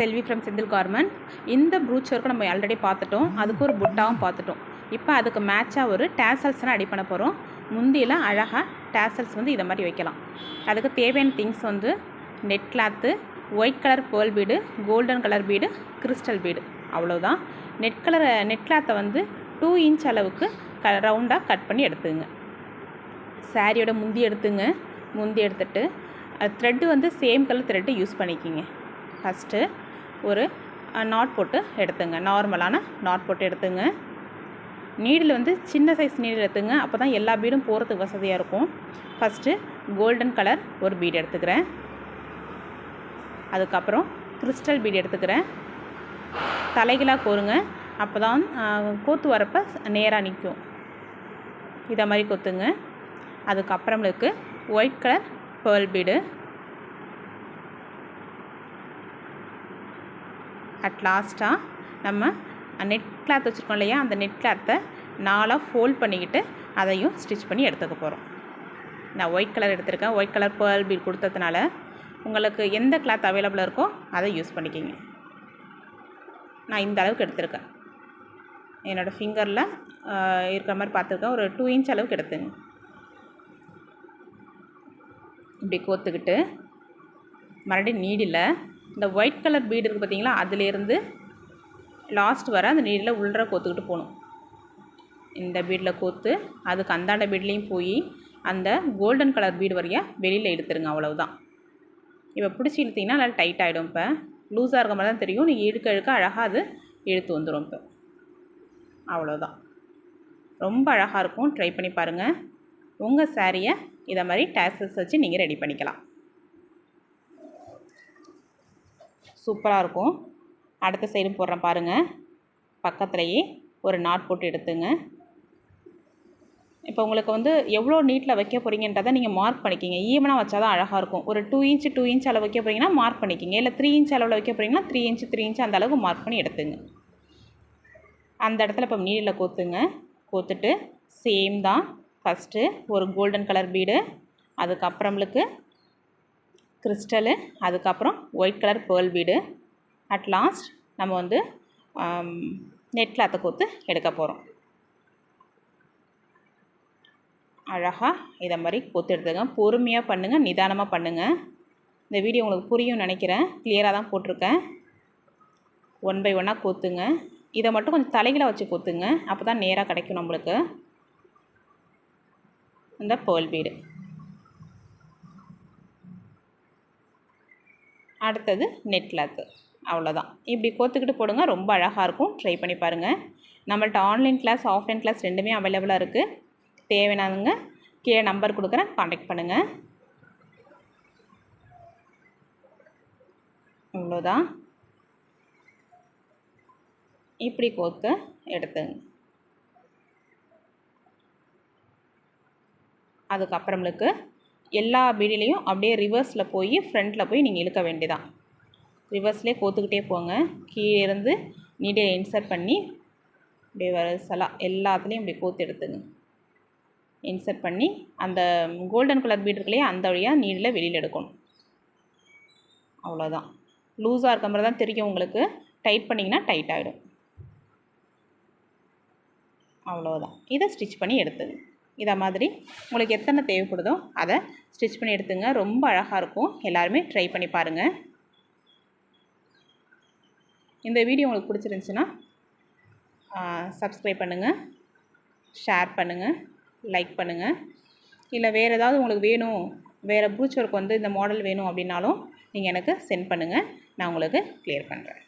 Selvi from Senthil garment இந்த brooch work நம்ம already பார்த்துட்டோம். அதுக்கு ஒரு புட்டாவும் பார்த்துட்டோம். இப்போ அதுக்கு மேட்சாக ஒரு டேசல்ஸ்னால் அடி பண்ண போகிறோம் முந்தியில் அழகாக டேசல்ஸ் வந்து இதை மாதிரி வைக்கலாம். அதுக்கு தேவையான திங்ஸ் வந்து net cloth white colour pearl bead golden colour bead crystal bead அவ்வளோதான் நெட் கலர் நெட் கிளாத்தை வந்து டூ இன்ச் அளவுக்கு க ரவுண்டாக கட் பண்ணி எடுத்துங்க. சாரியோட முந்தி எடுத்துங்க. முந்தி எடுத்துட்டு த்ரெட்டு வந்து சேம் கலர் த்ரெட்டு யூஸ் பண்ணிக்கிங்க. ஃபஸ்ட்டு ஒரு நாட் போட்டு எடுத்துங்க. நார்மலான நாட் போட்டு எடுத்துங்க. நீடில் வந்து சின்ன சைஸ் நீடில் எடுத்துங்க. அப்போ தான் எல்லா பீடும் போகிறதுக்கு வசதியாக இருக்கும். ஃபஸ்ட்டு கோல்டன் கலர் ஒரு பீடு எடுத்துக்கிறேன். அதுக்கப்புறம் கிறிஸ்டல் பீடு எடுத்துக்கிறேன். தலைகளாக கோருங்க. அப்போ தான் கோத்து வரப்போ நேராக நிற்கும் இதை மாதிரி கொத்துங்க. அதுக்கப்புறமேலுக்கு white colour pearl bead at லாஸ்ட்டாக நம்ம நெட் கிளாத் வச்சுருக்கோம் இல்லையா அந்த நெட் கிளாத்தை நாலாக ஃபோல்ட் பண்ணிக்கிட்டு அதையும் ஸ்டிச் பண்ணி எடுத்துக்க போகிறோம் நான் ஒயிட் கலர் எடுத்திருக்கேன். ஒயிட் கலர் பேர்ல் பீட் கொடுத்ததுனால உங்களுக்கு எந்த கிளாத் அவைலபிளாக இருக்கோ அதை யூஸ் பண்ணிக்கிங்க. நான் இந்த அளவுக்கு எடுத்திருக்கேன். என்னோடய ஃபிங்கரில் இருக்கிற மாதிரி பார்த்துருக்கேன். ஒரு டூ இன்ச் அளவுக்கு எடுத்துங்க. இப்படி கோத்துக்கிட்டு மறுபடியும் நீடில் இந்த ஒயிட் கலர் பீடு இருக்குது பார்த்தீங்களா அதுலேருந்து லாஸ்ட் வர அந்த நீடில் உள்ளற கோத்துக்கிட்டு போகணும். இந்த பீடில் கோத்து அதுக்கு அந்தாண்ட பீட்லேயும் போய் அந்த கோல்டன் கலர் பீடு வரைய வெளியில் எடுத்துருங்க அவ்வளவுதான். இப்போ பிடிச்சி இழுத்திங்கன்னா நல்லா டைட் ஆகிடும் இப்போ. லூஸாக இருக்க மாதிரி தான் தெரியும். நீங்கள் இழுக்க இழுக்க அழகாக அது இழுத்து வந்துடும் இப்போ. அவ்வளோதான் ரொம்ப அழகாக இருக்கும். ட்ரை பண்ணி பாருங்கள் உங்கள் சாரியை இதை மாதிரி டேசஸ் வச்சு நீங்கள் ரெடி பண்ணிக்கலாம். சூப்பராக இருக்கும். அடுத்த சைடும் போடுறேன் பாருங்கள் பக்கத்துலேயே ஒரு நாட் போட்டு எடுத்துங்க. இப்போ உங்களுக்கு வந்து எவ்வளோ நீட்டில் வைக்க போகிறீங்கன்றதை நீங்கள் மார்க் பண்ணிக்கிங்க. ஈவனாக வச்சா தான் அழகாக இருக்கும். ஒரு டூ இன்ச் டூ இன்ச் அளவு வைக்க போகிறீங்கன்னா மார்க் பண்ணிக்கிங்க. இல்லை த்ரீ இன்ச் அளவில் வைக்க போகிறீங்கன்னா த்ரீ இன்ச் த்ரீ இன்ச் அந்த அளவுக்கு மார்க் பண்ணி எடுத்துங்க. அந்த இடத்துல இப்போ நீடில் கோத்துங்க. கோத்துட்டு சேம் தான். ஃபஸ்ட்டு ஒரு கோல்டன் கலர் பீடு அதுக்கப்புறம்லுக்கு கிறிஸ்டலு அதுக்கப்புறம் white colour pearl bead at last நம்ம வந்து நெட் கிளாத்தை கோத்து எடுக்க போகிறோம் அழகாக இதை மாதிரி கொத்து எடுத்துங்க பொறுமையாக பண்ணுங்கள் நிதானமாக பண்ணுங்கள் இந்த வீடியோ உங்களுக்கு புரியும் நினைக்கிறேன். கிளியராக தான் போட்டிருக்கேன். ஒன் பை ஒன்னாக கொத்துங்க இதை மட்டும் கொஞ்சம் தலைகளை வச்சு கொத்துங்க அப்போ தான் நேராக கிடைக்கும் நம்மளுக்கு. இந்த பேர்ல் வீடு. அடுத்தது நெட் கிளாத்து அவ்வளோதான் இப்படி கோத்துக்கிட்டு போடுங்க ரொம்ப அழகாக இருக்கும். ட்ரை பண்ணி பாருங்கள் நம்மள்ட்ட ஆன்லைன் கிளாஸ் ஆஃப்லைன் கிளாஸ் ரெண்டுமே அவைலபிளாக இருக்குது தேவையானதுங்க கீழே நம்பர் கொடுக்குறேன் காண்டாக்ட் பண்ணுங்கள் அவ்வளோதான் இப்படி கோத்து எடுத்துங்க. அதுக்கப்புறமலுக்கு எல்லா பீடிலையும் அப்படியே ரிவர்ஸில் போய் ஃப்ரண்ட்டில் போய் நீங்கள் இழுக்க வேண்டியதான் ரிவர்ஸ்லேயே கோத்துக்கிட்டே போங்க. கீழே இருந்து நீடியை இன்சர்ட் பண்ணி அப்படியே வரிசலாக எல்லாத்துலேயும் இப்படி கோத்து எடுத்துங்க. இன்சர்ட் பண்ணி அந்த கோல்டன் கலர் பீட் இருக்குல்லையே அந்த வழியாக நீடில் வெளியில் எடுக்கணும். அவ்வளோதான் லூஸாக இருக்க மாதிரி தான் தெரியும் உங்களுக்கு. டைட் பண்ணிங்கன்னா டைட் ஆகிடும் அவ்வளோதான் இதை ஸ்டிச் பண்ணி எடுத்துங்க. இதை மாதிரி உங்களுக்கு எத்தனை தேவைப்படுதோ அதை ஸ்டிச் பண்ணி எடுத்துங்க. ரொம்ப அழகாக இருக்கும். எல்லாருமே ட்ரை பண்ணி பாருங்கள் இந்த வீடியோ உங்களுக்கு பிடிச்சிருந்துச்சின்னா சப்ஸ்கிரைப் பண்ணுங்கள் ஷேர் பண்ணுங்கள் லைக் பண்ணுங்கள் இல்லை வேறு ஏதாவது உங்களுக்கு வேணும் வேறு ப்ரூச் ஒர்க் வந்து இந்த மாடல் வேணும் அப்படின்னாலும் நீங்கள் எனக்கு சென்ட் பண்ணுங்கள் நான் உங்களுக்கு கிளியர் பண்ணுறேன்